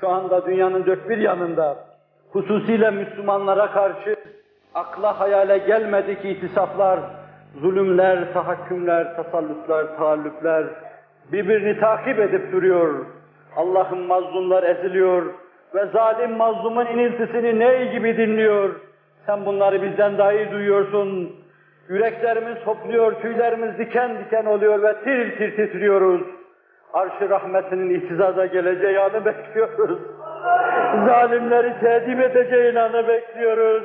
şu anda dünyanın dört bir yanında hususiyle Müslümanlara karşı akla hayale gelmedik itisaflar, zulümler, tahakkümler, tasallutlar, taallüpler birbirini takip edip duruyor. Allah'ın mazlumlar eziliyor ve zalim mazlumun iniltisini ney gibi dinliyor. Sen bunları bizden daha iyi duyuyorsun. Yüreklerimiz hopluyor, tüylerimiz diken diken oluyor ve tir tir titriyoruz. Arş-ı rahmetinin ihtizaza geleceği anı bekliyoruz. Zalimleri tedip edeceğin anı bekliyoruz.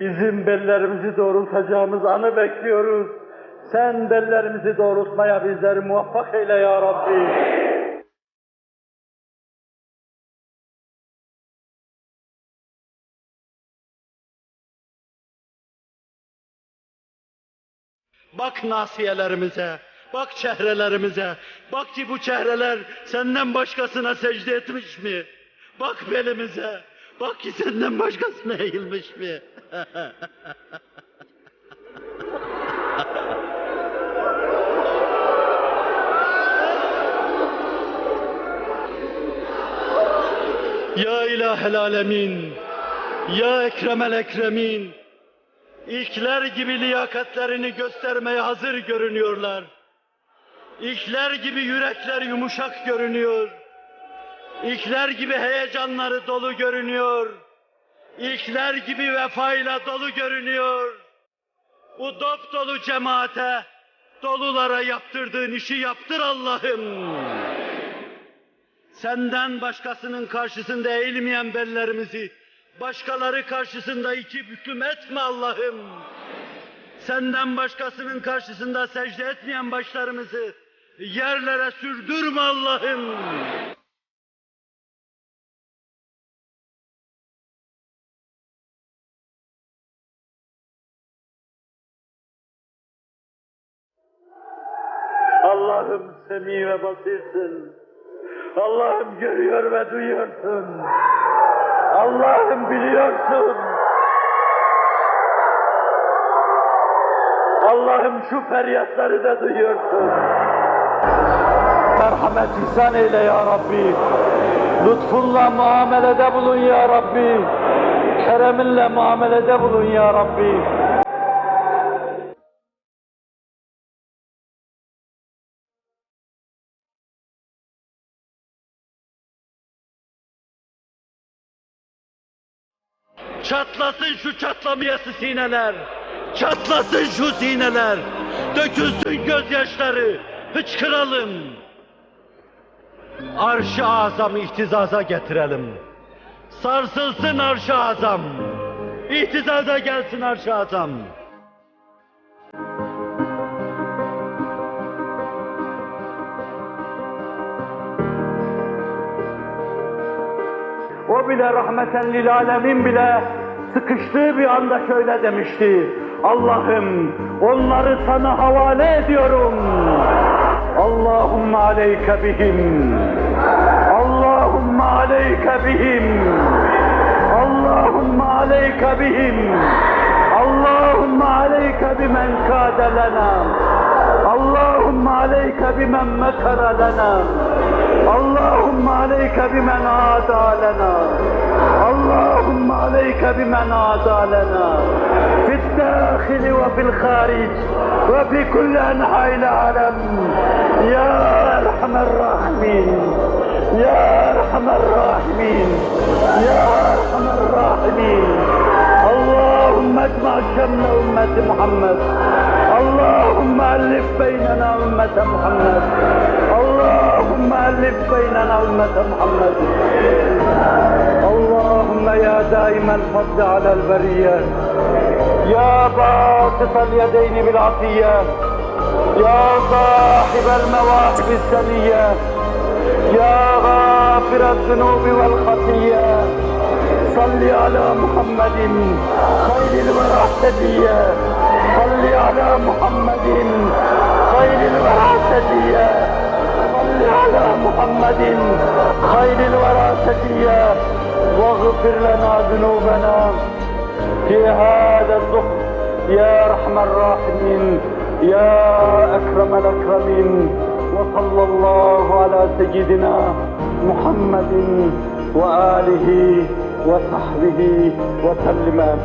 Bizim bellerimizi doğrultacağımız anı bekliyoruz. Sen bellerimizi doğrultmaya bizleri muvaffak eyle ya Rabbi. Bak nasiyelerimize, bak çehrelerimize, bak ki bu çehreler senden başkasına secde etmiş mi? Bak belimize, bak ki senden başkasına eğilmiş mi? ya ilahel alemin, ya ekremel ekremin, İlkler gibi liyakatlerini göstermeye hazır görünüyorlar. İlkler gibi yürekler yumuşak görünüyor. İlkler gibi heyecanları dolu görünüyor. İlkler gibi vefayla dolu görünüyor. Bu dop dolu cemaate, dolulara yaptırdığın işi yaptır Allah'ım. Senden başkasının karşısında eğilmeyen bellerimizi, başkaları karşısında iki büklüm etme Allah'ım. Senden başkasının karşısında secde etmeyen başlarımızı yerlere sürdürme Allah'ım. Allah'ım semi ve basirsin. Allah'ım görüyor ve duyuyorsun. Allah'ım biliyorsun. Allah'ım şu feryatları da duyuyorsun. Merhamet ihsan eyle ya Rabbi. Lütfunla muamelede bulun ya Rabbi. Kereminle muamelede bulun ya Rabbi. Çatlasın şu çatlamayası sineler. Çatlasın şu sineler. Dökülsün gözyaşları. Hıçkıralım. Arş-ı azam ihtizaza getirelim. Sarsılsın arş-ı azam. İhtizaza gelsin arş-ı azam. O bile rahmeten lil alemin bile sıkıştığı bir anda şöyle demişti. Allah'ım onları sana havale ediyorum. Allahümme aleyke bihim. Allahümme aleyke bihim. Allahümme aleyke bihim. Allahümme aleyke bimen kâde lena. Allahümme aleyke bimen mekara lena. Allahümme aleyke bimen âdâ lena. Allahümme بمن عادى لنا في الداخل وفي الخارج وفي كل أنحاء العالم. يا أرحم الراحمين. يا أرحم الراحمين. يا أرحم الراحمين. اللهم اجمع شمل أمة محمد. اللهم ألف بيننا أمة محمد. اللهم ألف بيننا أمة محمد. اللهم يا دائم الفضل على البرية. يا باسط اليدين بالعطية. يا صاحب المواهب السنية. يا غافر الذنوب والخطية. صل على محمد خير الورى صل على محمد خير الورى صل على محمد خير الورى واغفر لنا ذنوبنا في هذا الظهر يا ارحم الراحمين يا أكرم الأكرمين وصلى الله على سيدنا محمد وآله وصحبه وسلم.